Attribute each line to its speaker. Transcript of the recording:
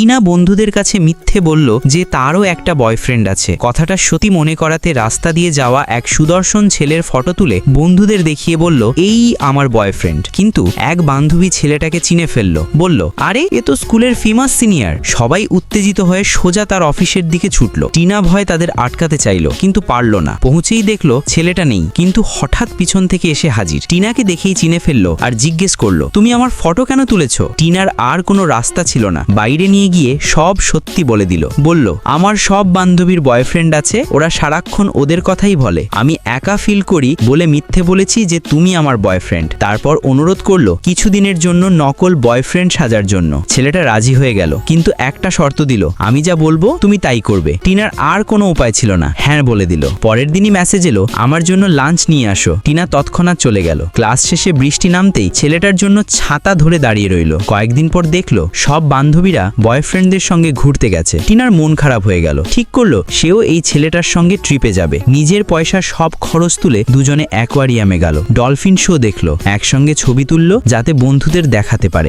Speaker 1: টিনা বন্ধুদের কাছে মিথ্যে বলল যে তারও একটা বয়ফ্রেন্ড আছে। কথাটা সত্যি মনে করাতে রাস্তা দিয়ে যাওয়া এক সুদর্শন ছেলের ফটো তুলে বন্ধুদের দেখিয়ে বলল, এই আমার বয়ফ্রেন্ড। কিন্তু এক বান্ধবী ছেলেটাকে চিনে ফেলল, বলল, আরে, এ তো স্কুলের ফেমাস সিনিয়র। সবাই উত্তেজিত হয়ে সোজা তার অফিসের দিকে ছুটল। টিনা ভয় তাদের আটকাতে চাইল, কিন্তু পারল না। পৌঁছেই দেখল ছেলেটা নেই, কিন্তু হঠাৎ পিছন থেকে এসে হাজির। টিনাকে দেখেই চিনে ফেলল আর জিজ্ঞেস করল, তুমি আমার ফটো কেন তুলেছো? টিনার আর কোনো রাস্তা ছিল না। বাইরে নিয়ে গিয়ে সব সত্যি বলে দিল। বলল, আমার সব বান্ধবীর বয়ফ্রেন্ড আছে, ওরা সারাক্ষণ ওদের কথাই বলে। আমি একা ফিল করি বলে মিথ্যে বলেছি যে তুমি আমার বয়ফ্রেন্ড তারপর অনুরোধ করল কিছুদিনের জন্য নকল বয়ফ্রেন্ড সাজার জন্য। ছেলেটা রাজি হয়ে গেল, কিন্তু একটা শর্ত দিল, আমি যা বলব তুমি তাই করবে। টিনার আর কোনো উপায় ছিল না হ্যাঁ বলে দিল। পরের দিনই মেসেজ এলো, আমার জন্য লাঞ্চ নিয়ে আসো। টিনা তৎক্ষণাৎ চলে গেল। ক্লাস শেষে বৃষ্টি নামতেই ছেলেটার জন্য ছাতা ধরে দাঁড়িয়ে রইল। কয়েকদিন পর দেখল, সব বান্ধবীরা বয়ফ্রেন্ডদের সঙ্গে ঘুরতে গেছে। টিনার মন খারাপ হয়ে গেল। ঠিক করল, সেও এই ছেলেটার সঙ্গে ট্রিপে যাবে। নিজের পয়সা সব খরচ তুলে দুজনে অ্যাকোয়ারিয়ামে গেল। ডলফিন শো দেখল। একসঙ্গে ছবি তুললো যাতে বন্ধুদের দেখাতে পারে।